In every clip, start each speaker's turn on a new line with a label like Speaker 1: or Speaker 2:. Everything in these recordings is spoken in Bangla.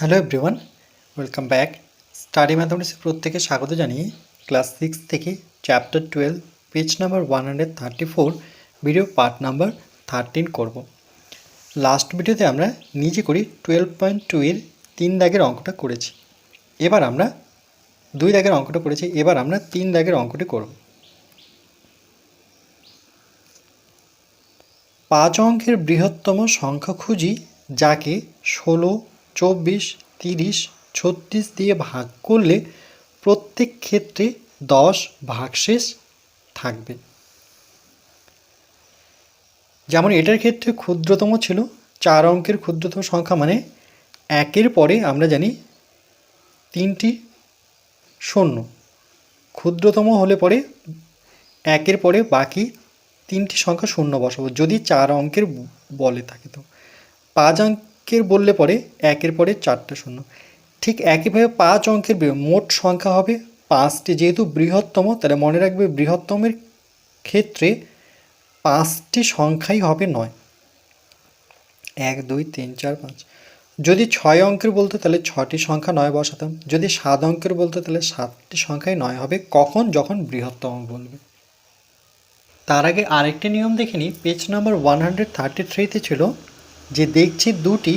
Speaker 1: Hello everyone welcome back study ম্যাথমেটিক্সের প্রত্যেকে স্বাগত জানিয়ে ক্লাস সিক্স থেকে chapter twelve page number one hundred thirty four video part number thirteen করব লাস্ট ভিডিওতে আমরা নিজে করি টুয়েলভ পয়েন্ট টু এর তিন দাগের অঙ্কটা করেছি। এবার আমরা দুই দাগের অঙ্কটা করেছি, এবার আমরা তিন দাগের অঙ্কটি করব। পাঁচ অঙ্কের বৃহত্তম সংখ্যা খুঁজি যাকে ষোলো চব্বিশ, তিরিশ, ছত্রিশ দিয়ে ভাগ করলে প্রত্যেক ক্ষেত্রে দশ ভাগশেষ থাকবে। যেমন এটার ক্ষেত্রে ক্ষুদ্রতম ছিল, চার অঙ্কের ক্ষুদ্রতম সংখ্যা মানে একের পরে আমরা জানি তিনটি শূন্য। ক্ষুদ্রতম হলে পরে একের পরে বাকি তিনটি সংখ্যা শূন্য বসাবো, যদি চার অঙ্কের বলে থাকে তো। পাঁচ অঙ্কের বললে পরে একের পরে চারটে শূন্য। ঠিক একইভাবে পাঁচ অঙ্কের মোট সংখ্যা হবে পাঁচটি। যেহেতু বৃহত্তম, তাহলে মনে রাখবে বৃহত্তমের ক্ষেত্রে পাঁচটি সংখ্যাই হবে নয়। এক, দুই, তিন, চার, পাঁচ। যদি ছয় অঙ্কের বলতো তাহলে ছটি সংখ্যা নয় বসাতাম। যদি সাত অঙ্কের বলতো তাহলে সাতটি সংখ্যাই নয় হবে। কখন? যখন বৃহত্তম বলবে। তার আগে আরেকটি নিয়ম দেখে নিই। Page number one hundred thirty থ্রিতে ছিল যে দেখছি দুটি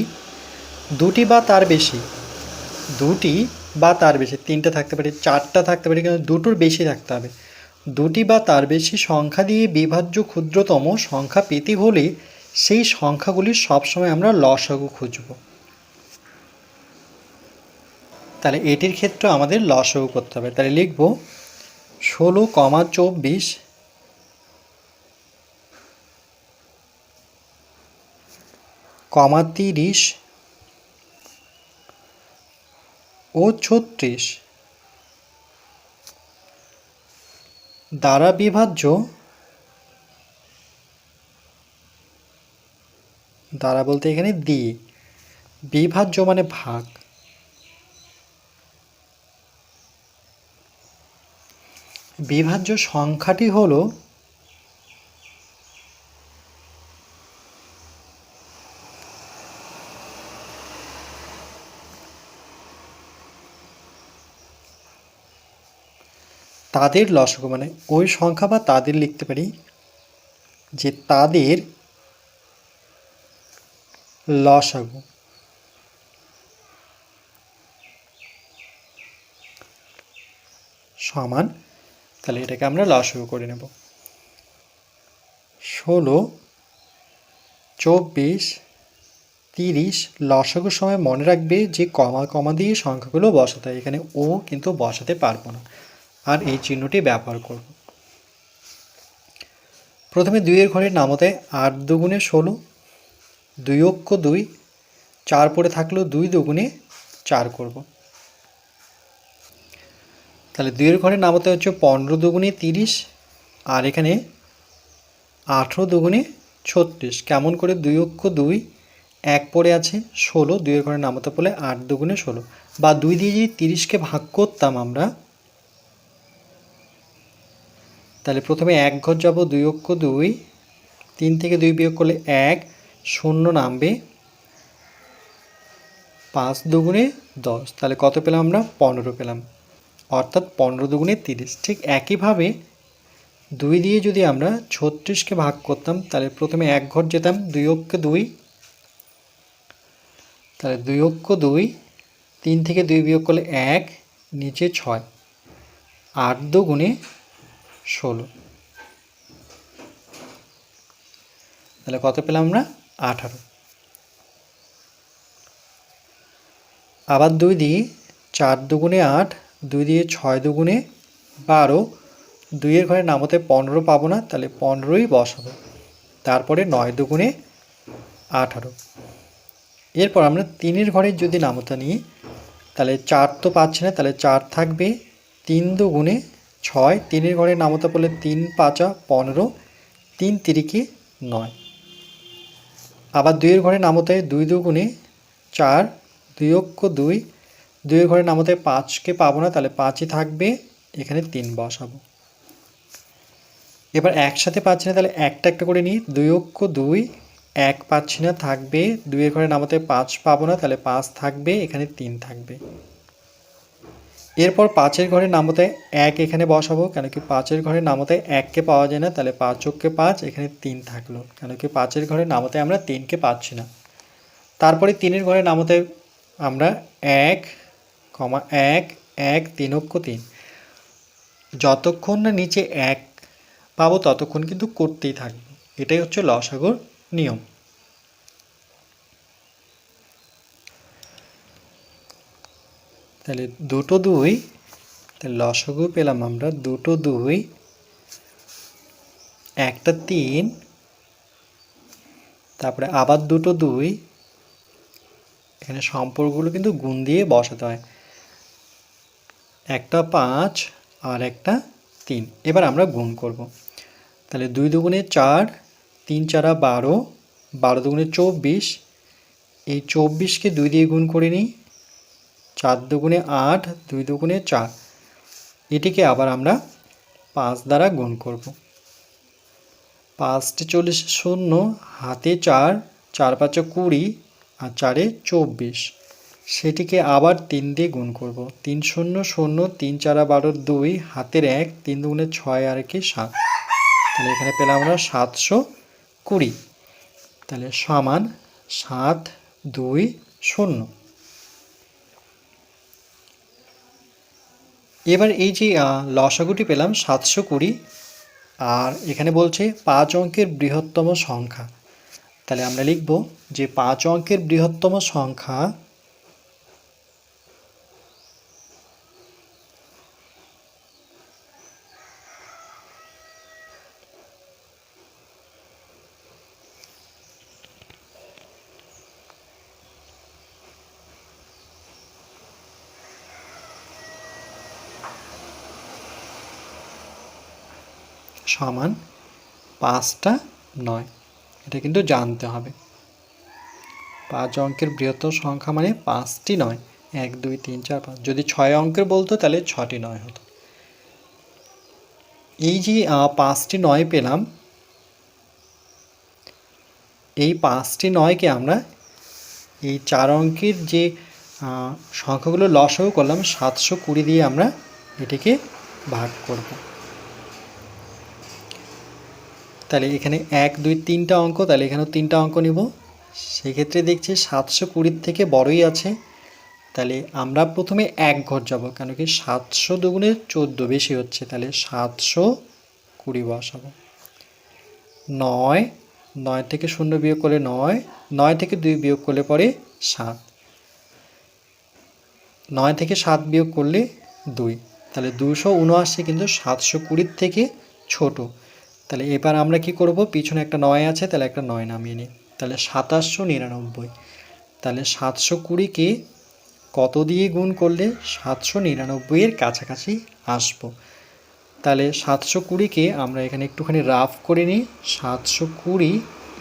Speaker 1: দুটি বা তার বেশি, দুটি বা তার বেশি, তিনটে থাকতে পারে, চারটা থাকতে পারে, কিন্তু দুটোর বেশি থাকতে হবে। দুটি বা তার বেশি সংখ্যা দিয়ে বিভাজ্য ক্ষুদ্রতম সংখ্যা পেতে হলে সেই সংখ্যাগুলির সবসময় আমরা লসাগু খুঁজব। তাহলে এটির ক্ষেত্রে আমাদের লসাগু করতে হবে। তাহলে লিখব ষোলো কমা চব্বিশ কমা তিরিশ ও ছত্রিশ। দ্বারা বিভাজ্য দ্বারা বলতে এখানে দিয়ে বিভাজ্য মানে ভাগ। বিভাজ্য সংখ্যাটি হলো তাদের লসগু মানে ওই সংখ্যা বা তাদের লিখতে পারি যে তাদের লসাগু। সমান, তাহলে এটাকে আমরা লসাগু করে নেব। ষোলো, চব্বিশ, তিরিশ লসাগুর সময় মনে রাখবে যে কমা কমা দিয়ে সংখ্যাগুলো বসাতে হয়। এখানে ও কিন্তু বসাতে পারব না। আর এই চিহ্নটি ব্যবহার করব। প্রথমে দুইয়ের ঘরের নামতে আট দুগুণে ষোলো, দুই অক্ষ দুই, চার পরে থাকলেও দুই দুগুণে চার করব। তাহলে দুইয়ের ঘরের নামতে হচ্ছে পনেরো দুগুণে তিরিশ, আর এখানে আঠেরো দুগুণে ছত্রিশ। কেমন করে দুই অক্ষ দুই, এক পরে আছে ষোলো, দুইয়ের ঘরে নামতে পড়লে আট দুগুণে ষোলো। বা দুই দিয়ে যদি তিরিশকে ভাগ করতাম আমরা তাহলে প্রথমে এক ঘর যাব দুই অক্ষ দুই, তিন থেকে দুই বিয়োগ করলে এক, শূন্য নামবে। পাঁচ দুগুণে দশ, তাহলে কত পেলাম আমরা? পনেরো পেলাম। অর্থাৎ পনেরো দুগুণে তিরিশ। ঠিক একইভাবে দুই দিয়ে যদি আমরা ছত্রিশকে ভাগ করতাম, তাহলে প্রথমে এক ঘর যেতাম দুই অক্ষে দুই, তাহলে দুই অক্ষ দুই, তিন থেকে দুই বিয়োগ করলে এক, নিচে ছয়। আট দুগুণে ষোলো। তাহলে কত পেলাম আমরা? আঠারো। আবার দুই দিয়ে চার দুগুণে আট, দুই দিয়ে ছয় দুগুণে বারো, দুইয়ের ঘরে নামতে পনেরো পাবো না, তাহলে পনেরোই বসাবো। তারপরে নয় দুগুণে আঠারো। এরপর আমরা তিনের ঘরের যদি নামতা নিই, তাহলে চার তো পাচ্ছি না, তাহলে চার থাকবে তিন দুগুণে ছয়, তিনের ঘরে নামতা পড়লে তিন, পাঁচা, পনেরো, তিন, তিরিকে, নয়। আবার দুইয়ের ঘরে নামতে দুই দুগুণে চার, দুই অক্ষ দুই, দুইয়ের ঘরে নামতে পাঁচকে পাবো না, তাহলে পাঁচই থাকবে, এখানে তিন বসাবো। এবার একসাথে পাচ্ছি না, তাহলে একটা একটা করে নিই, দুই অক্ষ দুই, এক পাচ্ছি না, থাকবে, দুইয়ের ঘরে নামাতে পাঁচ পাবো না, তাহলে পাঁচ থাকবে, এখানে তিন থাকবে। এরপর পাঁচের ঘরে নামতে এক এখানে বসাবো, কেন কি পাঁচের ঘরে নামতে এককে পাওয়া যায় না, তাহলে পাঁচ যোগকে পাঁচ, এখানে তিন থাকল, কেন কি পাঁচের ঘরে নামতে আমরা তিনকে পাচ্ছি না। তারপরে তিনের ঘরে নামতে আমরা এক, কমা এক এক তিন অক্ষ তিন। যতক্ষণ না নিচে এক পাবো, ততক্ষণ কিন্তু করতেই থাকব। এটাই হচ্ছে লসাগর নিয়ম। তাহলে দুটো দুই, তাহলে লসগু পেলাম আমরা দুটো দুই, একটা তিন, তারপরে আবার দুটো দুই, এখানে সম্পর্কগুলো কিন্তু গুণ দিয়ে বসাতে হয়। একটা পাঁচ আর একটা তিন, এবার আমরা গুণ করব। তাহলে দুই দুগুণে চার, তিন চারা বারো বারো দুগুণে চব্বিশ, এই চব্বিশকে দুই দিয়ে গুণ করে নিই। চার দুগুণে আট, দুই দুগুণে চার। এটিকে আবার আমরা পাঁচ দ্বারা গুণ করব। পাঁচটি চল্লিশ শূন্য, হাতে চার চার পাঁচে কুড়ি আর চারে চব্বিশ। সেটিকে আবার তিন দিয়ে গুণ করব। তিন শূন্য শূন্য, তিন চারা বারো দুই, হাতের এক, তিন দুগুণে ছয় আর কি সাত। তাহলে এখানে পেলাম আমরা সাতশো কুড়ি। তাহলে সমান সাত দুই শূন্য। এবার এই যে লসাগুটি পেলাম সাতশো কুড়ি, আর এখানে বলছে পাঁচ অঙ্কের বৃহত্তম সংখ্যা। তাহলে আমরা লিখব যে পাঁচ অঙ্কের বৃহত্তম সংখ্যা সমান পাঁচটা নয়। এটা কিন্তু জানতে হবে। পাঁচ অঙ্কের বৃহত্তম সংখ্যা মানে পাঁচটি নয়। এক, দুই, তিন, চার, পাঁচ। যদি ছয় অঙ্কের বলতো তাহলে ছটি নয় হতো। এই যে পাঁচটি নয় পেলাম, এই পাঁচটি নয়কে আমরা এই চার অঙ্কের যে সংখ্যাগুলো লসও করলাম, সাতশো কুড়ি দিয়ে আমরা এটিকে ভাগ করব। তাহলে এখানে এক, দুই, তিনটা অঙ্ক, তাহলে এখানেও তিনটা অঙ্ক নিব। সেক্ষেত্রে দেখছি সাতশো কুড়ির থেকে বড়ই আছে। তাহলে আমরা প্রথমে এক ঘর যাব, কেন কি সাতশো দুগুণে চোদ্দ বেশি হচ্ছে, তাহলে সাতশো কুড়ি বসাবো। নয় নয় থেকে শূন্য বিয়োগ করলে নয় নয় থেকে দুই বিয়োগ করলে পরে সাত। নয় থেকে সাত বিয়োগ করলে দুই, তাহলে দুশো উনআশি কিন্তু সাতশো কুড়ির থেকে ছোটো। তাহলে এবার আমরা কি করব? পিছনে একটা নয় আছে, তাহলে একটা নয় নামিয়ে নিই। তাহলে সাতাশশো নিরানব্বই। তাহলে সাতশো কুড়িকে কত দিয়ে গুণ করলে সাতশো নিরানব্বইয়ের কাছাকাছি আসব? তাহলে সাতশো কুড়িকে আমরা এখানে একটুখানি রাফ করে নিই। সাতশো কুড়ি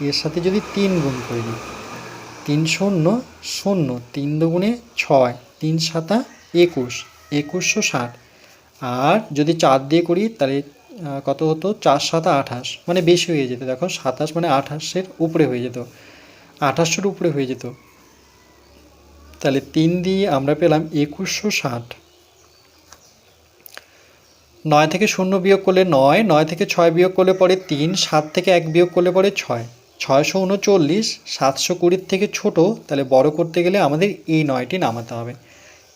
Speaker 1: এর সাথে যদি তিন গুণ করে নিই, তিন শূন্য শূন্য, তিন দুগুণে ছয়, তিন সাতা একুশ, একুশশো ষাট। আর যদি চার দিয়ে করি, তাহলে কত হতো? চার সাতা আঠাশ। মানে বেশি হয়ে যেত। দেখো, সাতাশ মানে আঠাশের উপরে হয়ে যেত। আঠাশশোর উপরে হয়ে যেত। তাহলে তিন দিয়ে আমরা পেলাম একুশশো ষাট। নয় থেকে শূন্য বিয়োগ করলে নয় নয় থেকে ছয় বিয়োগ করলে পরে তিন, সাত থেকে এক বিয়োগ করলে পরে ছয়। ছয়শো উনচল্লিশ, সাতশো কুড়ির থেকে ছোট, তাহলে বড় করতে গেলে আমাদের এই নয়টি নামাতে হবে।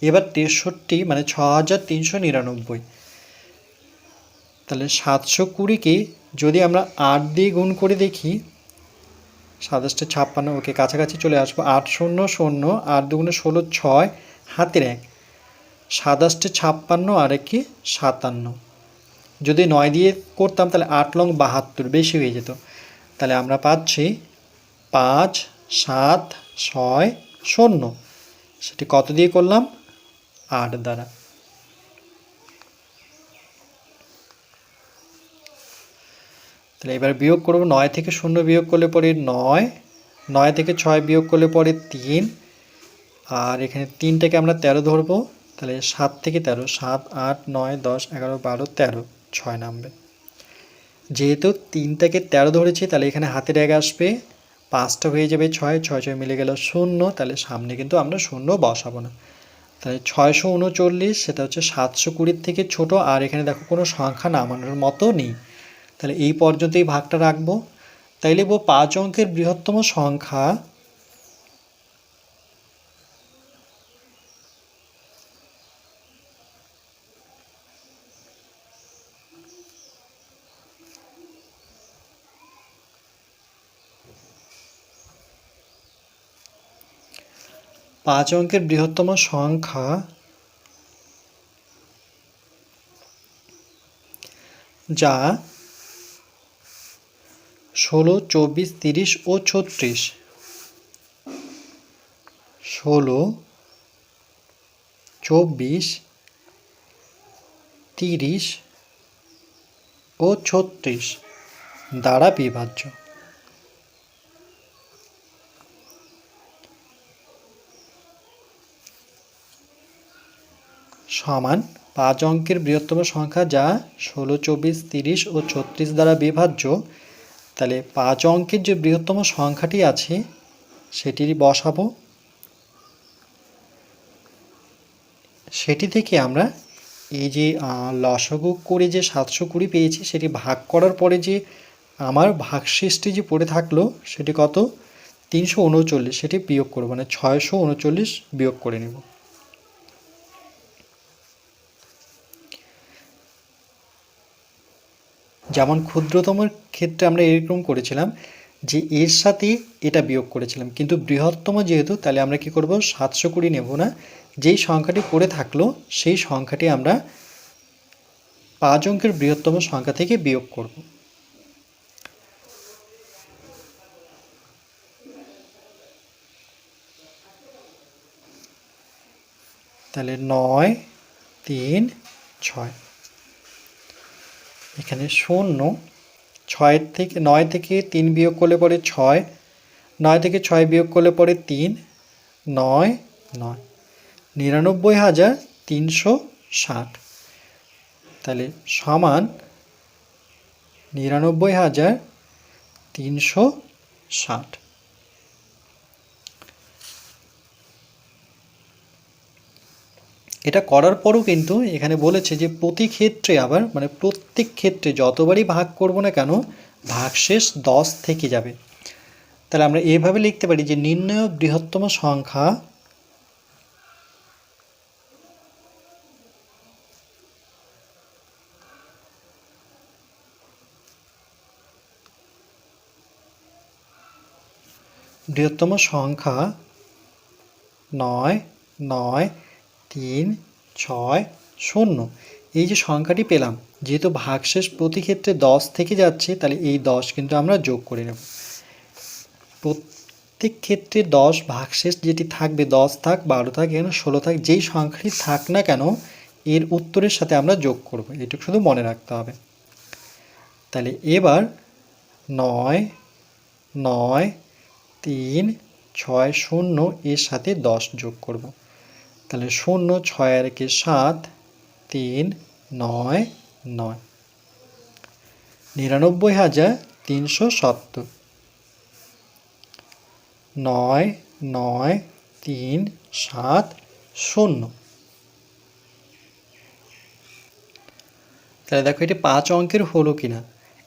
Speaker 1: এবার তেষট্টি মানে ছ হাজার তিনশো নিরানব্বই। তাহলে সাতশো কুড়িকে যদি আমরা আট দিয়ে গুণ করে দেখি, সাতাশটা ছাপ্পান্ন, ওকে কাছাকাছি চলে আসব, আট শূন্য শূন্য, আট দুগুণে ষোলো ছয়, হাতের এক। সাতাশটা ছাপ্পান্ন, আর একে সাতান্ন। যদি নয় দিয়ে করতাম, তাহলে আট লং বাহাত্তর, বেশি হয়ে যেত। তাহলে আমরা পাচ্ছি পাঁচ, সাত, ছয়, শূন্য। সেটি কত দিয়ে করলাম? আট দ্বারা। তাহলে এবার বিয়োগ করব নয় থেকে শূন্য বিয়োগ করলে পরে নয় নয় থেকে ছয় বিয়োগ করলে পরে তিন, আর এখানে তিনটাকে আমরা তেরো ধরবো, তাহলে সাত থেকে তেরো, সাত, আট, নয়, দশ, এগারো, বারো, তেরো, ছয় নামবে। যেহেতু তিনটাকে তেরো ধরেছি, তাহলে এখানে হাতের এক আসবে, পাঁচটা হয়ে যাবে ছয় ছয় ছয় মিলে গেল শূন্য, তাহলে সামনে কিন্তু আমরা শূন্য বসাবো না। তাহলে ছয়শো উনচল্লিশ, সেটা হচ্ছে সাতশো কুড়ির থেকে ছোট, আর এখানে দেখো কোনো সংখ্যা নামানোর মতো নেই। তাহলে এই পর্যন্ত এই ভাগটা রাখব। তাই লিখব পাঁচ অঙ্কের বৃহত্তম সংখ্যা পাঁচ অঙ্কের বৃহত্তম সংখ্যা যা ষোলো, চব্বিশ, তিরিশ ও ছত্রিশ। ষোলো, চব্বিশ, তিরিশ ও ছত্রিশ। দ্বারা বিভাজ্য। সমান পাঁচ অঙ্কের বৃহত্তম সংখ্যা যা ষোলো, চব্বিশ, তিরিশ ও ছত্রিশ দ্বারা বিভাজ্য। তাহলে পাঁচ অঙ্কের যে বৃহত্তম সংখ্যাটি আছে সেটির বসাবো। সেটি থেকে আমরা এই যে লসাগু করে যে সাতশো কুড়ি পেয়েছি, সেটি ভাগ করার পরে যে আমার ভাগশেষটি যে পড়ে থাকল, সেটি কত? তিনশো উনচল্লিশ, সেটি বিয়োগ করব মানে ছয়শো উনচল্লিশ বিয়োগ করে নেব। যেমন ক্ষুদ্রতমের ক্ষেত্রে আমরা এরকম করেছিলাম যে এর সাথে এটা বিয়োগ করেছিলাম। কিন্তু বৃহত্তম যেহেতু, তাহলে আমরা কি করব? সাতশো কুড়ি নেব না। যেই সংখ্যাটি পড়ে থাকল, সেই সংখ্যাটি আমরা পাঁচ অঙ্কের বৃহত্তম সংখ্যা থেকে বিয়োগ করব। তাহলে নয়, তিন, ছয়। এখানে শূন্য, ছয় থেকে, নয় থেকে তিন বিয়োগ করলে পরে ছয়, নয় থেকে ছয় বিয়োগ করলে পরে তিন, নয় নয়, নিরানব্বই হাজার তিনশো ষাট। তাহলে সমান নিরানব্বই হাজার তিনশো ষাট। এটা করার পরও কিন্তু এখানে বলেছে যে প্রতি ক্ষেত্রে আবার মানে প্রত্যেক ক্ষেত্রে যতবারই ভাগ করব না কেন, ভাগশেষ দশ থেকে যাবে। তাহলে আমরা এভাবে লিখতে পারি যে নির্ণয় বৃহত্তম সংখ্যা বৃহত্তম সংখ্যা নয় নয় তিন, ছয়, শূন্য। এই যে সংখ্যাটি পেলাম, যেহেতু ভাগশেষ প্রতি ক্ষেত্রে দশ থেকে যাচ্ছে, তাহলে এই দশ কিন্তু আমরা যোগ করে নেব। প্রত্যেক ক্ষেত্রে দশ ভাগশেষ যেটি থাকবে, দশ থাক, বারো থাক, এখানে ষোলো থাক, যেই সংখ্যাটি থাক না কেন, এর উত্তরের সাথে আমরা যোগ করব। এটুকু শুধু মনে রাখতে হবে। তাহলে এবার নয় নয়, তিন, ছয়, শূন্য, এর সাথে দশ যোগ করব। তাহলে শূন্য ছয় আর একে সাত, তিন, নয় নয়। নিরানব্বই হাজার তিনশো সত্তর। নয় নয়, তিন, সাত, শূন্য। তাহলে দেখো এটি পাঁচ অঙ্কের হলো কিনা?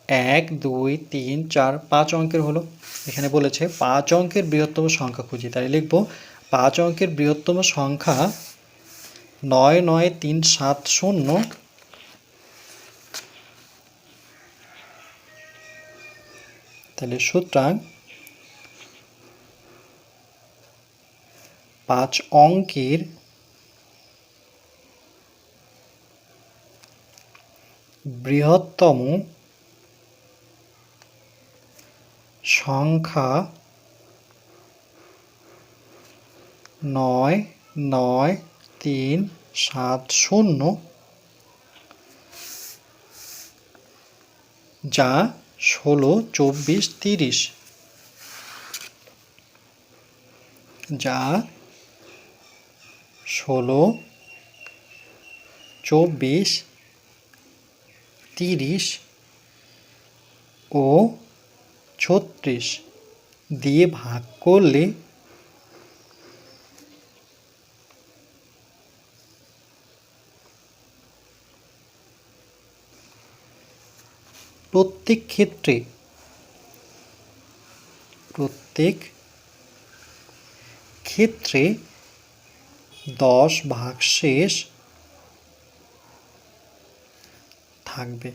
Speaker 1: এক, দুই, তিন, চার, পাঁচ অঙ্কের হলো। এখানে বলেছে পাঁচ অঙ্কের বৃহত্তম সংখ্যা খুঁজি। তাই লিখব পাঁচ অঙ্কের বৃহত্তম সংখ্যা নয় নয় তিন সাত শূন্য। তাহলে সুতরাং পাঁচ অঙ্কের বৃহত্তম সংখ্যা নয় নয়, তিন, সাত, শূন্য যা ষোলো, চব্বিশ, তিরিশ যা ষোলো, চব্বিশ, তিরিশ ও ছত্রিশ দিয়ে ভাগ করলে প্রত্যেক ক্ষেত্রে প্রত্যেক ক্ষেত্রে দশ ভাগশেষ থাকবে।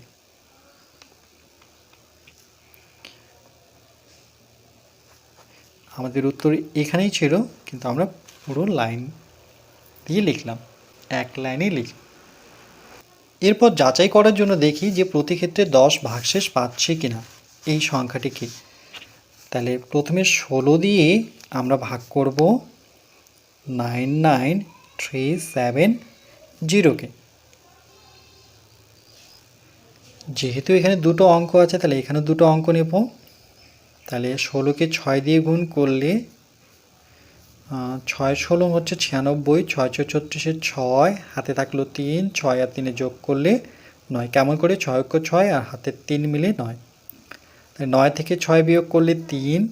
Speaker 1: আমাদের উত্তর এখানেই ছিল, কিন্তু আমরা পুরো লাইন দিয়ে লিখলাম। এক লাইনে লিখলাম। এরপর যাচাই করার জন্য দেখি যে প্রতি ক্ষেত্রে দশ ভাগশেষ পাচ্ছে কিনা। এই সংখ্যাটিকে তাহলে প্রথমে ষোলো দিয়ে আমরা ভাগ করব নাইন নাইন থ্রি সেভেন জিরোকে যেহেতু এখানে দুটো অঙ্ক আছে, তাহলে এখানে দুটো অঙ্ক নেব। তাহলে ষোলোকে ছয় দিয়ে গুণ করলে ছয় ষোলো হচ্ছে ছিয়ানব্বই, ছয় ছয় ছত্রিশে ছয়, হাতে থাকল তিন, ছয় আর তিনে যোগ করলে নয়। কেমন করে? ছয় অক্ষ ছয় আর হাতের তিন মিলে নয়। তাই নয় থেকে ছয় বিয়োগ করলে তিন,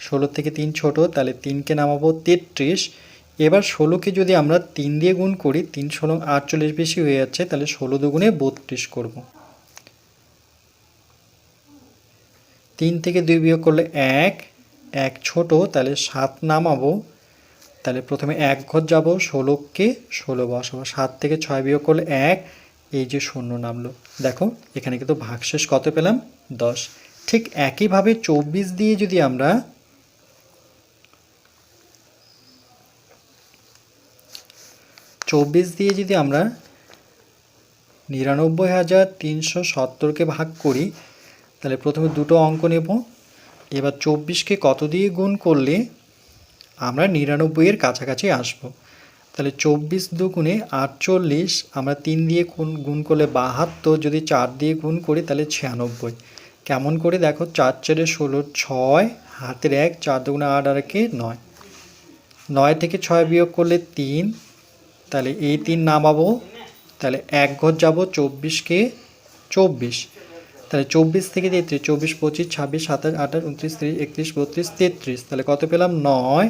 Speaker 1: ষোলো থেকে তিন ছোট, তাহলে তিনকে নামাবো তেত্রিশ। এবার ষোলোকে যদি আমরা তিন দিয়ে গুণ করি, তিন ষোলো আটচল্লিশ বেশি হয়ে যাচ্ছে, তাহলে ষোলো দুগুণে বত্রিশ করব। তিন থেকে দুই বিয়োগ করলে এক এক ছোট, তাহলে সাত নামাবো। তাহলে প্রথমে এক ঘর যাব ষোলোকে ষোলো বসাবো, সাত থেকে ছয় বিয়োগ করলে এক। এই যে শূন্য নামলো। দেখো, এখানে কিন্তু ভাগশেষ কত পেলাম? দশ। ঠিক একইভাবে চব্বিশ দিয়ে যদি আমরা চব্বিশ দিয়ে যদি আমরা নিরানব্বই হাজার তিনশো সত্তরকে ভাগ করি, তাহলে প্রথমে দুটো অঙ্ক নেব। এবার চব্বিশকে কত দিয়ে গুণ করলে আমরা নিরানব্বইয়ের কাছাকাছি আসব। তাহলে চব্বিশ দুগুণে আটচল্লিশ, আমরা তিন দিয়ে গুণ গুণ করলে বাহাত্তর, যদি চার দিয়ে গুণ করি তাহলে ছিয়ানব্বই। কেমন করে দেখো, চার চারে ষোলো, ছয়, হাতের এক, চার দুগুণে আট আর একে নয়। নয় থেকে ছয় বিয়োগ করলে তিন, তাহলে এই তিন নামাবো, তাহলে এক ঘর যাব চব্বিশকে চব্বিশ। তাহলে চব্বিশ থেকে তেত্রিশ, চব্বিশ, পঁচিশ, ছাব্বিশ, সাতাশ, আঠাশ, উনত্রিশ, তিরিশ, একত্রিশ, বত্রিশ, তেত্রিশ। তাহলে কত পেলাম? নয়।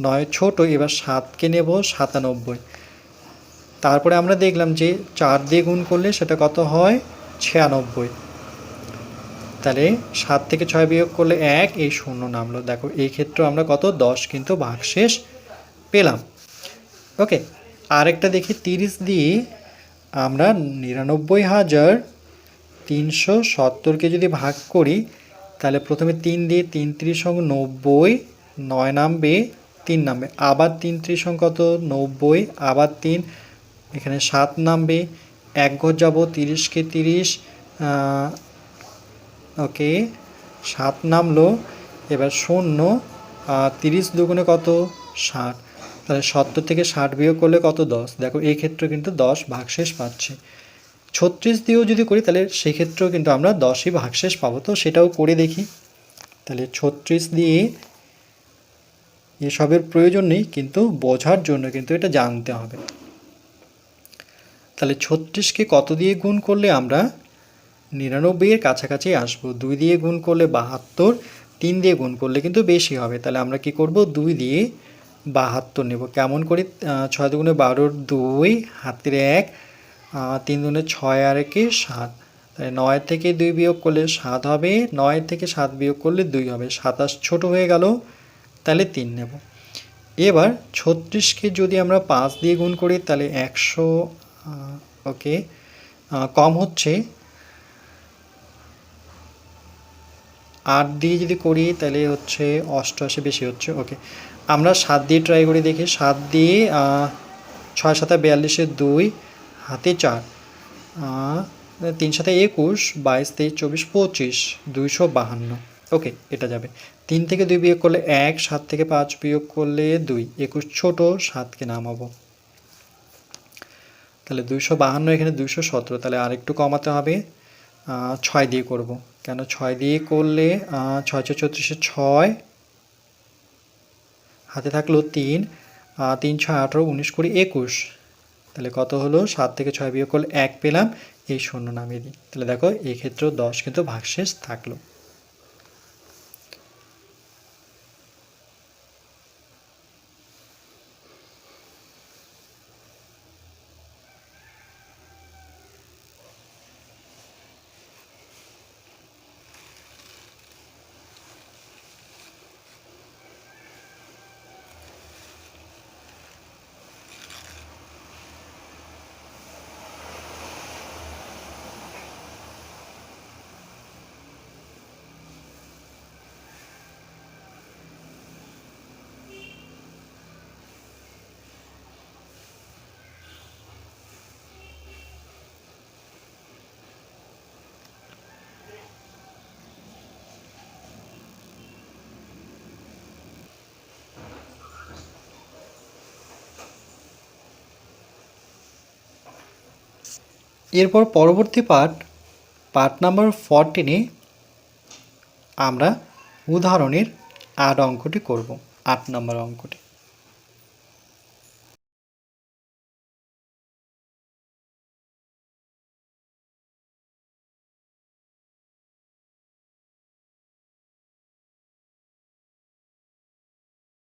Speaker 1: নয় ছোট, এবার সাতকে নেব সাতানব্বই। তারপরে আমরা দেখলাম যে চার দিয়ে গুণ করলে সেটা কত হয়? ছিয়ানব্বই। তাহলে সাত থেকে ছয় বিয়োগ করলে এক, এই শূন্য নামলো। দেখো, এই ক্ষেত্রে আমরা কত? দশ, কিন্তু ভাগশেষ পেলাম। ওকে, আরেকটা দেখি, তিরিশ দিয়ে আমরা নিরানব্বই হাজার তিনশো সত্তরকে যদি ভাগ করি, তাহলে প্রথমে তিন দিয়ে তিন ত্রিশ সঙ্গে নব্বই, নয় নামবে তিন নামবে। আবার তিন ত্রিশ সঙ্গে কত? নব্বই। আবার তিন, এখানে সাত নামবে। এক ঘর যাব তিরিশকে তিরিশ ওকে, সাত নামলো। এবার শূন্য তিরিশ দুগুণে কত? ষাট। তাহলে সত্তর থেকে ষাট বিয়োগ করলে কত? দশ। দেখো, এই ক্ষেত্রে কিন্তু দশ ভাগশেষ পাচ্ছে। ছত্রিশ দিয়েও যদি করি, তাহলে সেই ক্ষেত্রেও কিন্তু আমরা দশই ভাগশেষ পাবো। তো সেটাও করে দেখি। তাহলে ছত্রিশ দিয়ে এসবের প্রয়োজন নেই, কিন্তু বোঝার জন্য কিন্তু এটা জানতে হবে। তাহলে ছত্রিশকে কত দিয়ে গুণ করলে আমরা নিরানব্বইয়ের কাছাকাছি আসব? দুই দিয়ে গুণ করলে বাহাত্তর, তিন দিয়ে গুণ করলে কিন্তু বেশি হবে। তাহলে আমরা কি করব? দুই দিয়ে বাহাত্তর নেব। কেমন করে? ছয় দুগুণে বারোর দুই, হাতের এক তিন দুগুণে ছয় আর একে সাত। তাহলে নয় থেকে দুই বিয়োগ করলে সাত হবে, নয় থেকে সাত বিয়োগ করলে দুই হবে। সাতাশ ছোট হয়ে গেল, তাহলে তিন নেব। এবার ছত্রিশকে যদি আমরা পাঁচ দিয়ে গুণ করি, তাহলে একশো ওকে কম হচ্ছে। আট দিয়ে যদি করি, তাহলে হচ্ছে অষ্টআশি বেশি হচ্ছে, ওকে। আমরা সাত দিয়ে ট্রাই করে দেখি, সাত দিয়ে ছয় সাথে বিয়াল্লিশের দুই হাতে চার। তিন সাথে একুশ, বাইশ, তেইশ, চব্বিশ, পঁচিশ, দুইশো বাহান্ন। ওকে, এটা যাবে। তিন থেকে দুই বিয়োগ করলে এক, সাত থেকে পাঁচ বিয়োগ করলে দুই। একুশ ছোট, সাতকে নামাবো। তাহলে দুইশো বাহান্ন, এখানে দুইশো সতেরো। তাহলে আরেকটু কমাতে হবে। ছয় দিয়ে করব। কেন? ছয় দিয়ে করলে ছয় ছয় চৌত্রিশে ছয়। হাতে থাকল তিন। তিন ছয় আঠারো, উনিশ কুড়ি, একুশ। তাহলে কত হলো? সাত থেকে ছয় বিয়োগ করলে এক পেলাম, এই শূন্য নামিয়ে দিই। তাহলে দেখো, এই ক্ষেত্রেও দশ কিন্তু ভাগশেষ থাকল। এরপর পরবর্তী পার্ট পার্ট নাম্বার ফরটিনে আমরা উদাহরণের আট অঙ্কটি করব আট নম্বর অঙ্কটি।